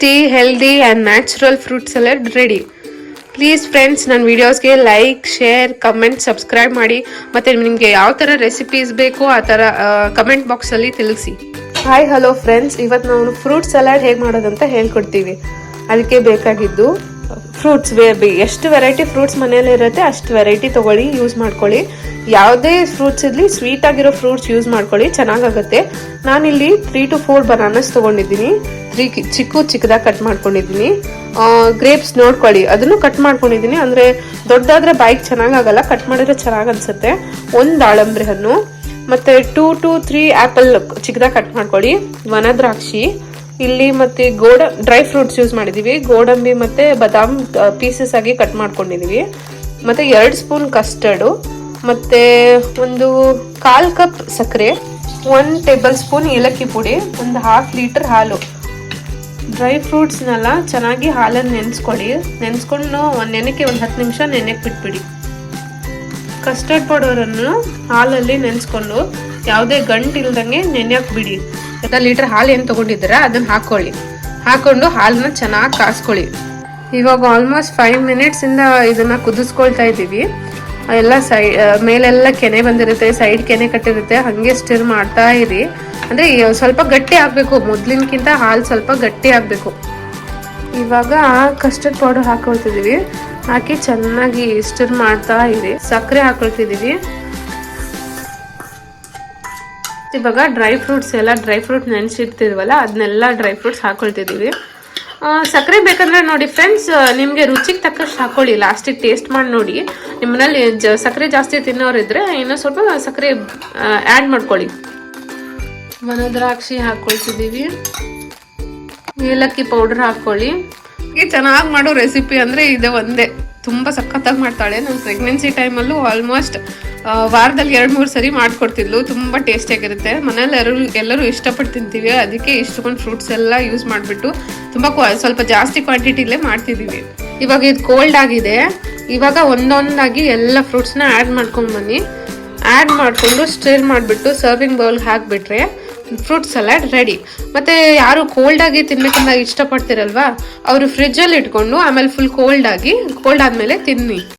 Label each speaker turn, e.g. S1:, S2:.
S1: Tasty healthy and natural fruit salad ready please friends ನನ್ನ ವೀಡಿಯೋಸ್ಗೆ like share comment subscribe ಮಾಡಿ. ಮತ್ತು ನಿಮಗೆ ಯಾವ ಥರ ರೆಸಿಪೀಸ್ ಬೇಕು, ಆ ಥರ ಕಮೆಂಟ್ ಬಾಕ್ಸಲ್ಲಿ ತಿಳಿಸಿ. ಹಾಯ್ ಹಲೋ ಫ್ರೆಂಡ್ಸ್ ಇವತ್ತು ನಾವು ಫ್ರೂಟ್ ಸಲಾಡ್ ಹೇಗೆ ಮಾಡೋದಂತ ಹೇಳ್ಕೊಡ್ತೀವಿ. ಅದಕ್ಕೆ ಬೇಕಾಗಿದ್ದು ಫ್ರೂಟ್ಸ್ ಎಷ್ಟು ವೆರೈಟಿ ಫ್ರೂಟ್ಸ್ ಮನೇಲಿ ಇರುತ್ತೆ, ಅಷ್ಟು ವೆರೈಟಿ ತೊಗೊಳ್ಳಿ ಯೂಸ್ ಮಾಡ್ಕೊಳ್ಳಿ. ಯಾವುದೇ ಫ್ರೂಟ್ಸ್ ಇರಲಿ ಸ್ವೀಟ್ ಆಗಿರೋ ಫ್ರೂಟ್ಸ್ ಯೂಸ್ ಮಾಡ್ಕೊಳ್ಳಿ, ಚೆನ್ನಾಗಾಗುತ್ತೆ. ನಾನಿಲ್ಲಿ ತ್ರೀ ಟು ಫೋರ್ ಬನಾನಸ್ ತೊಗೊಂಡಿದ್ದೀನಿ. ತ್ರೀ ಚಿಕ್ಕು ಚಿಕ್ಕದಾಗಿ ಕಟ್ ಮಾಡ್ಕೊಂಡಿದ್ದೀನಿ. ಗ್ರೇಪ್ಸ್ ನೋಡ್ಕೊಳ್ಳಿ. ಅದನ್ನು ಕಟ್ ಮಾಡ್ಕೊಂಡಿದ್ದೀನಿ. ಅಂದರೆ ದೊಡ್ಡಾದರೆ ಬಾಯಿಗೆ ಚೆನ್ನಾಗಾಗಲ್ಲ, ಕಟ್ ಮಾಡಿದ್ರೆ ಚೆನ್ನಾಗಿ ಅನಿಸುತ್ತೆ. ಒಂದು ದಾಳಂಬ್ರಿ ಹಣ್ಣು. ಮತ್ತು ಟೂ ಟು ತ್ರೀ ಆ್ಯಪಲ್ ಚಿಕ್ಕದಾಗಿ ಕಟ್ ಮಾಡ್ಕೊಳ್ಳಿ. ವನದ್ರಾಕ್ಷಿ. ಇಲ್ಲಿ ಮತ್ತು ಗೋಡ, ಡ್ರೈ ಫ್ರೂಟ್ಸ್ ಯೂಸ್ ಮಾಡಿದ್ದೀವಿ ಗೋಡಂಬಿ ಮತ್ತು ಬಾದಾಮ್ ಪೀಸಸ್ ಆಗಿ ಕಟ್ ಮಾಡ್ಕೊಂಡಿದ್ದೀವಿ ಮತ್ತು ಎರಡು ಸ್ಪೂನ್ ಕಸ್ಟರ್ಡು. ಮತ್ತು ಒಂದು ಕಾಲು ಕಪ್ ಸಕ್ಕರೆ. ಒನ್ ಟೇಬಲ್ ಸ್ಪೂನ್ ಏಲಕ್ಕಿ ಪುಡಿ. ಒಂದು ಹಾಫ್ ಲೀಟರ್ ಹಾಲು. ಡ್ರೈ ಫ್ರೂಟ್ಸ್ನೆಲ್ಲ ಚೆನ್ನಾಗಿ ಹಾಲನ್ನು ನೆನೆಸ್ಕೊಳ್ಳಿ ನೆನೆಸ್ಕೊಂಡು ಒಂದು ನೆನೆಕ್ಕೆ ಒಂದು ಹತ್ತು ನಿಮಿಷ ನೆನೆಕ್ಕೆ ಬಿಟ್ಬಿಡಿ. ಕಸ್ಟರ್ಡ್ ಪೌಡರನ್ನು ಹಾಲಲ್ಲಿ ನೆನೆಸ್ಕೊಂಡು ಯಾವುದೇ ಗಂಟು ಇಲ್ದಂಗೆ ನೆನೆಯಕ್ಕೆ ಬಿಡಿ. ಅರ್ಧ ಲೀಟರ್ ಹಾಲು ಏನು ತೊಗೊಂಡಿದ್ದೀರಾ? ಅದನ್ನು ಹಾಕ್ಕೊಳ್ಳಿ ಹಾಕೊಂಡು ಹಾಲನ್ನ ಚೆನ್ನಾಗಿ ಕಾಸ್ಕೊಳ್ಳಿ. ಇವಾಗ ಆಲ್ಮೋಸ್ಟ್ ಫೈವ್ ಮಿನಿಟ್ಸಿಂದ ಇದನ್ನು ಕುದಿಸ್ಕೊಳ್ತಾ ಇದ್ದೀವಿ. ಎಲ್ಲ ಸೈ ಮೇಲೆಲ್ಲ ಕೆನೆ ಬಂದಿರುತ್ತೆ ಸೈಡ್ ಕೆನೆ ಕಟ್ಟಿರುತ್ತೆ. ಹಾಗೆ ಸ್ಟಿರ್ ಮಾಡ್ತಾ ಇರಿ. ಅಂದರೆ ಸ್ವಲ್ಪ ಗಟ್ಟಿ ಆಗಬೇಕು. ಮೊದಲಿನಕ್ಕಿಂತ ಹಾಲು ಸ್ವಲ್ಪ ಗಟ್ಟಿ ಆಗಬೇಕು. ಇವಾಗ ಕಸ್ಟರ್ಡ್ ಪೌಡರ್ ಹಾಕೊಳ್ತಿದೀವಿ. ಹಾಕಿ ಚೆನ್ನಾಗಿ ಸ್ಟಿರ್ ಮಾಡ್ತಾ ಇದೆ ಸಕ್ಕರೆ ಹಾಕೊಳ್ತಿದೀವಿ. ಇವಾಗ ಡ್ರೈ ಫ್ರೂಟ್ಸ್ ಎಲ್ಲ ಡ್ರೈ ಫ್ರೂಟ್ ನೆನೆಸಿರ್ತಿದ್ವಲ್ಲ ಅದನ್ನೆಲ್ಲ ಡ್ರೈ ಫ್ರೂಟ್ಸ್ ಹಾಕೊಳ್ತಿದೀವಿ. ಆ, ಸಕ್ಕರೆ ಬೇಕಂದ್ರೆ ನೋಡಿ ಫ್ರೆಂಡ್ಸ್ ನಿಮಗೆ ರುಚಿಗೆ ತಕ್ಕಷ್ಟು ಹಾಕೊಳ್ಳಿ. ಲಾಸ್ಟಿಗೆ ಟೇಸ್ಟ್ ಮಾಡಿ ನೋಡಿ. ನಿಮ್ಮನೇಲಿ ಜ ಸಕ್ಕರೆ ಜಾಸ್ತಿ ತಿನ್ನೋರಿದ್ರೆ ಇನ್ನೂ ಸ್ವಲ್ಪ ಸಕ್ಕರೆ ಆ್ಯಡ್ ಮಾಡ್ಕೊಳ್ಳಿ. ವನದ್ರಾಕ್ಷಿ ಹಾಕೊಳ್ತಿದ್ದೀವಿ. ಏಲಕ್ಕಿ ಪೌಡರ್ ಹಾಕೊಳ್ಳಿ ಈ ಚೆನ್ನಾಗಿ ಮಾಡೋ ರೆಸಿಪಿ ಅಂದರೆ ಇದು ಒಂದೇ. ತುಂಬ ಸಖತ್ತಾಗಿ ಮಾಡ್ತಾಳೆ. ನಾನು ಪ್ರೆಗ್ನೆನ್ಸಿ ಟೈಮಲ್ಲೂ ಆಲ್ಮೋಸ್ಟ್ ವಾರದಲ್ಲಿ ಎರಡು ಮೂರು ಸರಿ ಮಾಡಿಕೊಡ್ತಿದ್ಲು. ತುಂಬ ಟೇಸ್ಟಿಯಾಗಿರುತ್ತೆ ಮನೇಲಿ ಎಲ್ಲರೂ ಎಲ್ಲರೂ ಇಷ್ಟಪಟ್ಟು ತಿಂತೀವಿ. ಅದಕ್ಕೆ ಇಷ್ಟೊಂದು ಫ್ರೂಟ್ಸ್ ಎಲ್ಲ ಯೂಸ್ ಮಾಡಿಬಿಟ್ಟು ತುಂಬ ಸ್ವಲ್ಪ ಜಾಸ್ತಿ ಕ್ವಾಂಟಿಟಿಲೇ ಮಾಡ್ತಿದ್ದೀವಿ. ಇವಾಗ ಇದು ಕೋಲ್ಡ್ ಆಗಿದೆ. ಇವಾಗ ಒಂದೊಂದಾಗಿ ಎಲ್ಲ ಫ್ರೂಟ್ಸ್ನ ಆ್ಯಡ್ ಮಾಡ್ಕೊಂಡು ಬನ್ನಿ. ಆ್ಯಡ್ ಮಾಡಿಕೊಂಡು ಸ್ಟಿರ್ ಮಾಡಿಬಿಟ್ಟು ಸರ್ವಿಂಗ್ ಬೌಲ್ಗೆ ಹಾಕಿಬಿಟ್ರೆ ಫ್ರೂಟ್ ಸಲಾಡ್ ರೆಡಿ. ಮತ್ತೆ ಯಾರು ಕೋಲ್ಡ್ ಆಗಿ ತಿನ್ಬೇಕಂತ ಇಷ್ಟಪಡ್ತಿರಲ್ವಾ, ಅವರು ಫ್ರಿಜ್ಜಲ್ಲಿ ಇಟ್ಕೊಂಡು ಆಮೇಲೆ ಫುಲ್ ಕೋಲ್ಡ್ ಆಗಿ ಕೋಲ್ಡ್ ಆದಮೇಲೆ ತಿನ್ನಿ.